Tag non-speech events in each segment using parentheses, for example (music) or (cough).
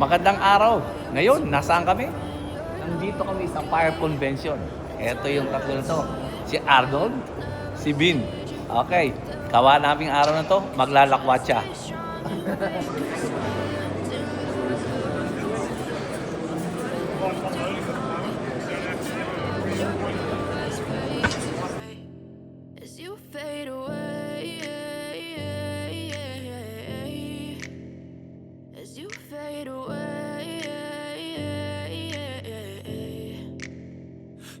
Magandang araw. Ngayon, nasaan kami? Nandito kami sa Fire Convention. Ito yung tatlo na to. Si Arnold, si Bin. Okay, kawa naming araw na to, maglalakwat siya. (laughs)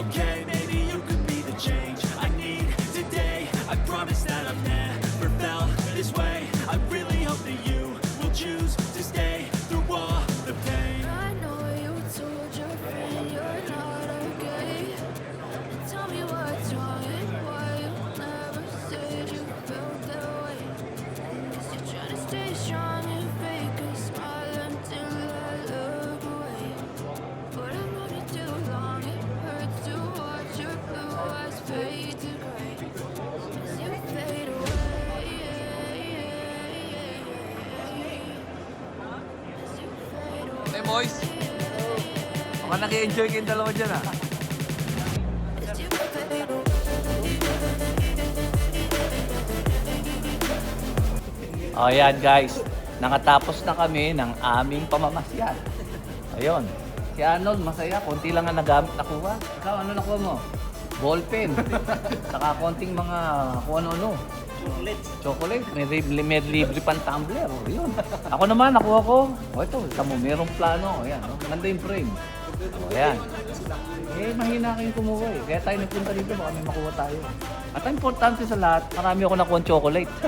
Okay, maybe you could be the change I need today. I promise that I've boys, baka nag-enjoy kayong dalawa dyan ah. O yan guys, nakatapos na kami ng aming pamamasyan. Ayun. Si Arnold, masaya. Konti lang ang nagamit nakuha. Ikaw, ano nakuha mo? Ballpen. (laughs) Saka konting mga kung ano-ano. Chocolate. Chocolate. May, libre, may libre pang tumbler. O, yun. Ako naman, nakuha ko. O ito, ito mo, merong plano. O yan. O, ganda yung frame. O yan. Eh, mahina kayong kumuha eh. Kaya tayo nagpunta dito, baka may makuha tayo. At ang importante sa lahat, marami ako nakuha chocolate. (laughs)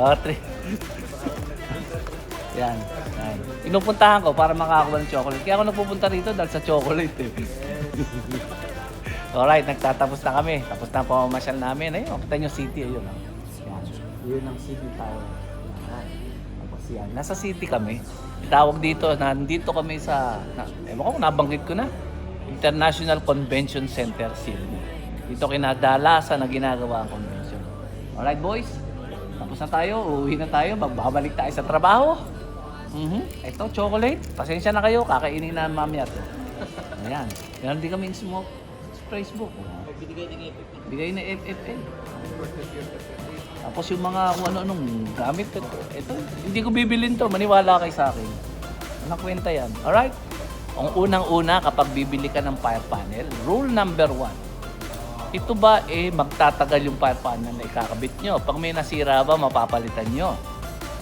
Ah, tre. Yan. Yan. Pinupuntahan ko para makakuha ng chocolate. Kaya ako nagpupunta rito dahil sa chocolate eh. (laughs) Alright, nagtatapos na kami. Tapos na ang pamamasyal namin. Ayun, kita nyo city. Ayun. ah. Yan. Yun ang city tower. Yan. Tapos yan. Nasa city kami. Tawag dito, nandito kami sa, na, ewan ko, nabanggit ko na. International Convention Center, Sydney. Dito kinadalasan na ginagawa ang convention. Alright boys, tapos na tayo, uuwi na tayo, magbabalik tayo sa trabaho. Mhm. Ito, chocolate. Pasensya na kayo, kakainin na mamaya to. Ayan. Meron din kaming smoke sa Facebook. Bigay ng FFA. Bigay ng FFA. Tapos yung mga kung ano-anong gamit. Ito, ito, hindi ko bibilin to. Maniwala kay sa akin. Anong kwenta yan? Alright? Ang unang-una kapag bibili ka ng fire panel, rule number one, ito ba eh magtatagal yung fire panel na ikakabit nyo? Pag may nasira ba, mapapalitan nyo?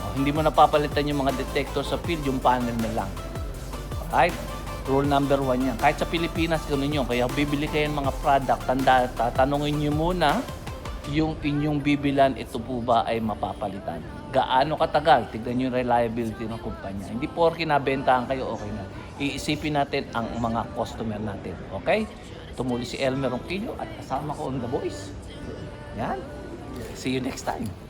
O, hindi mo napapalitan yung mga detector sa field, yung panel na lang. Right? Rule number one yan. Kahit sa Pilipinas, ganun yun. Kaya bibili kayo ng mga product, tanda, tatanungin nyo muna yung inyong bibilan, ito po ba ay mapapalitan? Gaano katagal? Tignan nyo yung reliability ng kumpanya. Hindi porke nabentahan kayo, okay na. Iisipin natin ang mga customer natin. Okay? Tumuli si Elmer Ronquillo at kasama ko on the voice. Yan. See you next time.